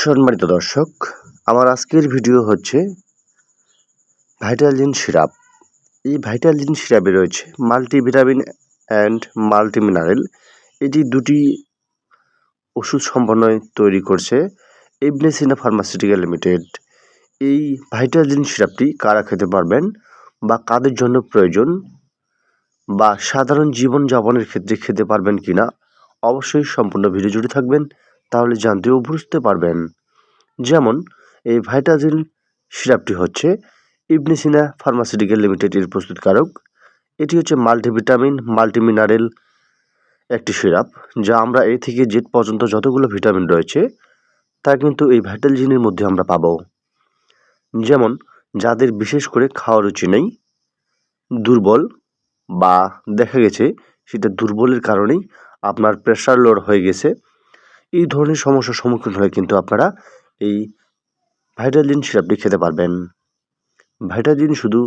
সম্মানিত দর্শক, আমার আজকের ভিডিও হচ্ছে ভাইটালিন সিরাপ। এই ভাইটালিন সিরাপে রয়েছে মাল্টিভিটামিন অ্যান্ড মাল্টিমিনারেল। এটি দুটি ওষুধ সমন্বয়ে তৈরি করছে ইবনেসিনা ফার্মাসিউটিক্যাল লিমিটেড। এই ভাইটালিন সিরাপটি কারা খেতে পারবেন বা কাদের জন্য প্রয়োজন বা সাধারণ জীবনযাপনের ক্ষেত্রে খেতে পারবেন কিনা অবশ্যই সম্পূর্ণ ভিডিও জুড়ে থাকবেন। তাহলে জানতেও বুঝতে পারবেন। যেমন, এই ভাইটাজিল সিরাপটি হচ্ছে ইবনেসিনা ফার্মাসিউটিক্যাল লিমিটেড এর প্রস্তুতকারক। এটি হচ্ছে মাল্টিভিটামিন, মাল্টিমিনারেল একটি সিরাপ, যা আমরা এ থেকে জেড পর্যন্ত যতগুলো ভিটামিন রয়েছে, তা কিন্তু এই ভাইটালজিনের মধ্যে আমরা পাবো। যেমন, যাদের বিশেষ করে খাওয়া রুচি নেই, দুর্বল বা দেখা গেছে সেটা দুর্বলের কারণেই আপনার প্রেশার লোড হয়ে গেছে এই ধরনের সমস্যার সম্মুখীন হলে কিন্তু আপনারা এই ভাইটালিন সিরাপটি খেতে পারবেন। ভাইটালিন শুধু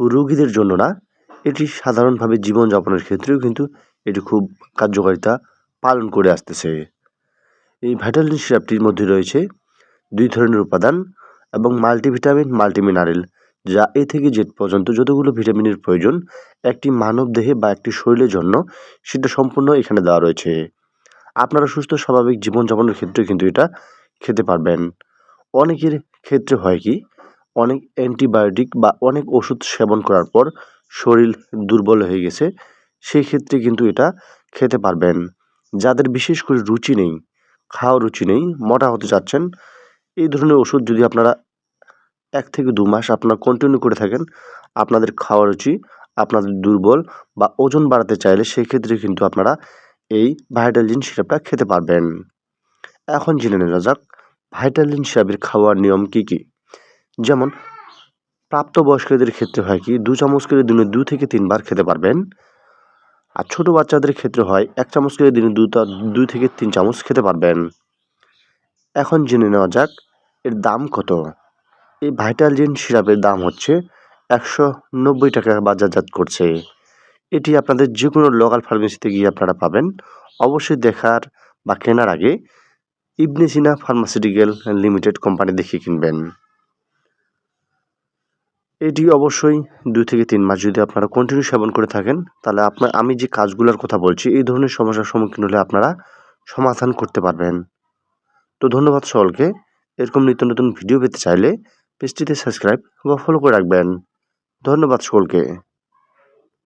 রোগীদের জন্য না, এটি সাধারণভাবে জীবনযাপনের ক্ষেত্রেও কিন্তু এটি খুব কার্যকারিতা পালন করে আসতেছে। এই ভাইটালিন সিরাপটির মধ্যে রয়েছে দুই ধরনের উপাদান এবং মাল্টিভিটামিন মাল্টিমিনারেল যা এ থেকে জেড পর্যন্ত যতগুলো ভিটামিনের প্রয়োজন, একটি মানব দেহে বা একটি শরীরের জন্য, সেটা সম্পূর্ণ এখানে দেওয়া রয়েছে। আপনারা সুস্থ, স্বাভাবিক জীবনযাপনের ক্ষেত্রে কিন্তু এটা খেতে পারবেন। অনেকের ক্ষেত্রে হয় কি, অনেক অ্যান্টিবায়োটিক বা অনেক ওষুধ সেবন করার পর শরীর দুর্বল হয়ে গেছে, সেই ক্ষেত্রে কিন্তু এটা খেতে পারবেন। যাদের বিশেষ করে রুচি নেই খাওয়া রুচি নেই, মোটা হতে চাচ্ছেন, এই ধরনের ওষুধ যদি আপনারা এক থেকে দু মাস আপনারা কন্টিনিউ করে থাকেন, আপনাদের খাওয়া রুচি আপনাদের দুর্বল বা ওজন বাড়াতে চাইলে সেক্ষেত্রে কিন্তু আপনারা এই ভাইটালিন সিরাপটা খেতে পারবেন। এখন জেনে নেওয়া যাক ভাইটালিন সিরাপের খাওয়ার নিয়ম কি কি? যেমন, প্রাপ্তবয়স্কদের ক্ষেত্রে হয় কি, দু চামচ করে দিনে দু থেকে তিনবার খেতে পারবেন। আর ছোটো বাচ্চাদের ক্ষেত্রে হয়, এক চামচ করে দিনে দু দুই থেকে তিন চামচ খেতে পারবেন। এখন জেনে নেওয়া যাক এর দাম কত। এই ভাইটালজিন সিরাপের দাম হচ্ছে একশো নব্বই টাকা বাজারজাত করছে। এটি আপনাদের যে কোনো লোকাল ফার্মেসিতে গিয়ে আপনারা পাবেন। অবশ্যই দেখার বা কেনার আগে Ibn Sina pharmaceutical limited company দেখে কিনবেন। এটি অবশ্যই দুই থেকে তিন মাস যদি আপনারা কন্টিনিউ সেবন করে থাকেন, তাহলে আপনার, আমি যে কাজগুলোর কথা বলছি, এই ধরনের সমস্যার সম্মুখীন হলে আপনারা সমাধান করতে পারবেন। তো ধন্যবাদ সকলকে। এরকম নিত্য নতুন ভিডিও পেতে চাইলে পেজটিতে সাবস্ক্রাইব বা ফলো করে রাখবেন। ধন্যবাদ সকলকে।